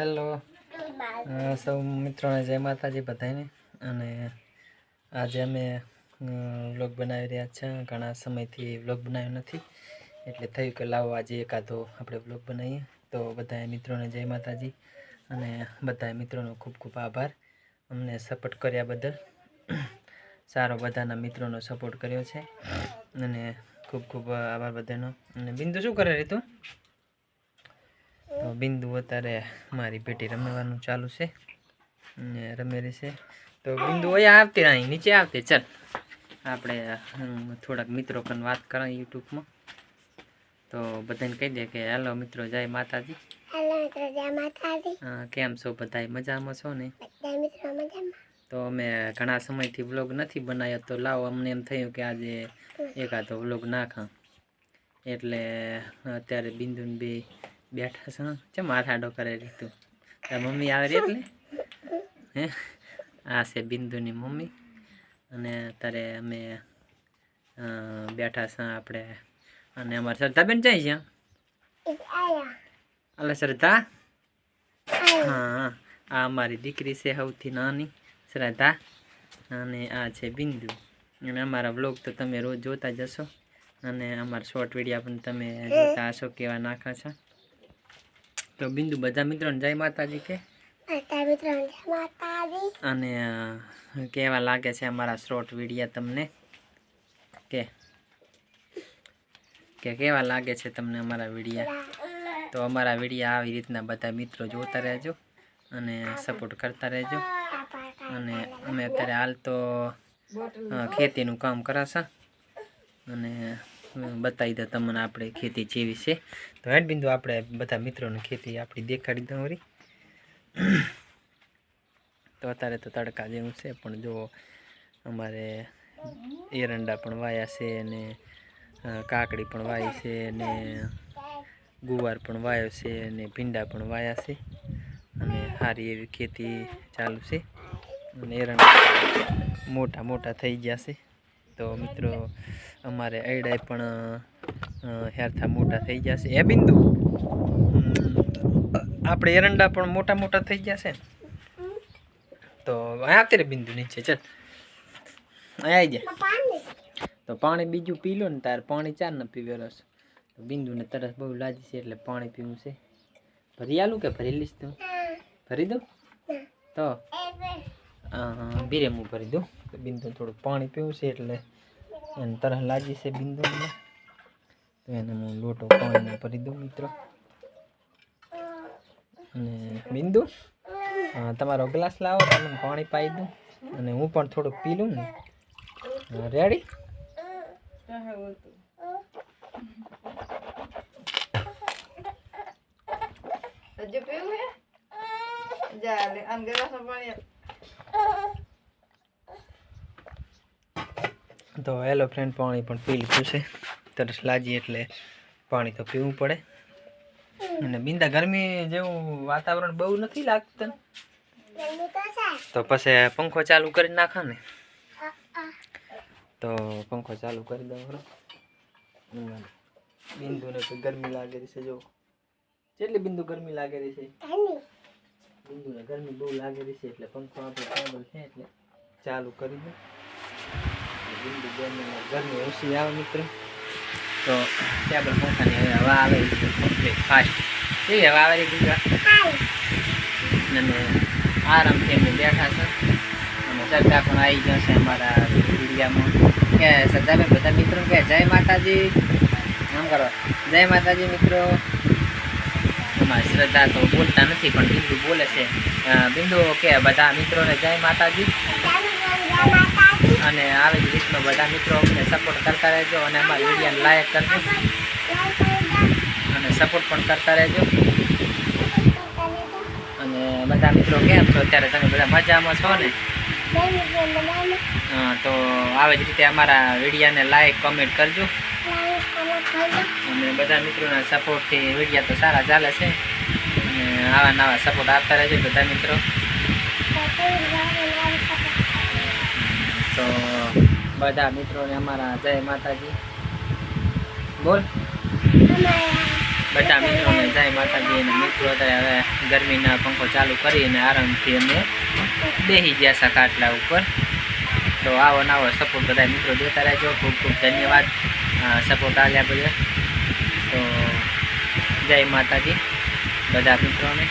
Hello. સૌ મિત્રોને જય માતાજી બધાને. અને આજે અમે વ્લોગ બનાવી રહ્યા છે. ઘણા સમયથી વ્લોગ બનાવ્યો નથી. એટલે થયું કે લાવો આજે એકાદો આપણે વ્લોગ બનાવીએ. તો બધા મિત્રોને જય માતાજી. અને બધા મિત્રોનો ખૂબ ખૂબ આભાર. અમને સપોર્ટ કર્યા બદલ. સારો બધાના મિત્રોનો સપોર્ટ કર્યો છે. અને ખૂબ ખૂબ આભાર બધાનો. અને બિંદુ શું કરે રીતું? બિંદુ અત્યારે મારી પેટી રમવાનું ચાલુ છે. ને રમે છે. તો બિંદુ અહીંયા આવતી અહીં નીચે આવતી. ચાલ. આપણે થોડાક મિત્રો પણ વાત કરાય યુટ્યુબમાં. તો બધાને કહી દે કે હેલો મિત્રો જય માતાજી. હેલો મિત્રો જય માતાજી. કેમ છો? બધા મજામાં છો ને? બધા મિત્રો મજામાં. તો અમે ઘણા સમયથી વ્લોગ નથી બનાવ્યો તો લાવો અમને એમ થયું કે આજે એકાદો વ્લોગ નાખા. એટલે અત્યારે બિંદુને બે બેઠા છો. ચમ માથાડો કરે તું? તાર મમ્મી આવે રે એટલે? હે? આ છે બિંદુની મમ્મી. અને અત્યારે અમે બેઠા છે આપણે. અને અમારે શ્રદ્ધાબેન જાય છે? અલે શ્રદ્ધા? હા, આ અમારી દીકરી છે સૌથી નાની. શ્રદ્ધા? અને આ છે બિંદુ. અને અમારા વ્લોગ તો તમે રોજ જોતા જશો અને અમારા શોર્ટ વીડિયો પણ તમે જોતા હશો કેવા નાખા છે. તો બિંદુ બધા મિત્રોને જય માતાજી કે? અને કેવા લાગે છે અમારા શોર્ટ વિડીયા તમને? કે? કે કેવા લાગે છે તમને અમારા વિડીયા તો અમારા વિડીયા આવી રીતના બધા મિત્રો જોતા રહેજો અને સપોર્ટ કરતા રહેજો. અને અમે અત્યારે હાલ તો ખેતીનું કામ કરાશે. અને બતાવી દઉં તમને આપણે ખેતી જેવી છે. તો હેડ બિંદુ આપણે બધા મિત્રોને ખેતી આપણી દેખાડી દઉં વળી. તો અત્યારે તો તડકા જેવું છે, પણ જો અમારે એરંડા પણ વાયા છે અને કાકડી પણ વાય છે અને ગુવાર પણ વાયો છે અને ભીંડા પણ વાયા છે. અને સારી એવી ખેતી ચાલુ છે. અને એરંડા મોટા મોટા થઈ ગયા છે. તો મિત્રો, અમારે અયડાય પણ હેરથા મોટા થઈ ગયા છે. એ બિંદુ? આપણે એરંડા પણ મોટા મોટા થઈ ગયા છે તો અત્યારે બિંદુ નીચે, ચાલ. આવી જાય તો પાણી બીજું પી લો ને, તારે પાણી ચાર ન પીવે રસ. બિંદુને તરસ બહુ લાગી છે એટલે પાણી પીવું છે. ભરી આલું કે ભરી લઈશ તું? ભરી દઉં? તો. હા બીરે હું ભરી દઉં બિંદુ થોડુંક પાણી પીવું છે એટલે એને તરસ લાગી છે બિંદુને તો એને હું લોટો પાણીમાં ભરી દઉં મિત્રો. અને બિંદુ તમારો ગ્લાસ લાવો તમને પાણી પાઈ દઉં. અને હું પણ થોડુંક પી લઉં ને. રેડી? હજુ પીવું હે? જા આમ ગ્લાસમાં પાણી. તો હેલો ફ્રેન્ડ, પાણી પણ પી લીધું છે. તરસ લાજી એટલે પાણી તો પીવું પડે. અને બિંદા, ગરમી જેવું વાતાવરણ બહુ નથી લાગતું તો પછી પંખો ચાલુ કરી નાખો ને. તો પંખો ચાલુ કરી દઉં ખરો. બિંદુને ગરમી લાગેલી છે જો કેટલી બિંદુ ગરમી લાગેલી છે? ગરમી બહુ લાગેલી છે એટલે પંખો આપણે ચાલુ છે એટલે ચાલુ કરી દે. બિંદુ બેનને ગરમી ઓછી આવે મિત્રો. તો ટેબલ પંખાની હવે હવા આવે છે ફાસ્ટ એ હવા આવે છે અને આરામથી અમે બેઠા છે. અને સરકાર પણ આવી જશે અમારા વિડીયામાં કે સરદારભાઈ બધા મિત્રો કે જય માતાજી? આમ કરો. જય માતાજી મિત્રો. અમારી શ્રદ્ધા તો બોલતા નથી પણ બિંદુ બોલે છે. બિંદુ કે બધા મિત્રોને જય માતાજી. અને આવી જ રીતનો બધા મિત્રો અમને સપોર્ટ કરતા રહેજો અને અમારા વિડીયોને લાયક કરજો. અને સપોર્ટ પણ કરતા રહેજો. અને બધા મિત્રો કેમ છો? અત્યારે તમે બધા મજામાં છો ને? તો આવી જ રીતે અમારા વિડીયાને લાઈક કમેન્ટ કરજો લાઈક કોમેન્ટ કરી દો અને બધા મિત્રોના સપોર્ટથી વિડીયા તો સારા ચાલે છે. અને આવા નવા સપોર્ટ આપતા રહેજો બધા મિત્રો. તો બધા મિત્રોને અમારા જય માતાજી. બોલ. બધા મિત્રોને જય માતાજી અને મિત્રો અત્યારે હવે ગરમીના પંખો ચાલુ કરીને આરામથી અમે બેસી ગયા છે કાટલા ઉપર. તો આવો નવો સપોર્ટ બધા મિત્રો દેતા રહેજો. ખૂબ ખૂબ ધન્યવાદ. સપોર્ટ આપ્યા બધા. તો જય માતાજી બધા મિત્રોને.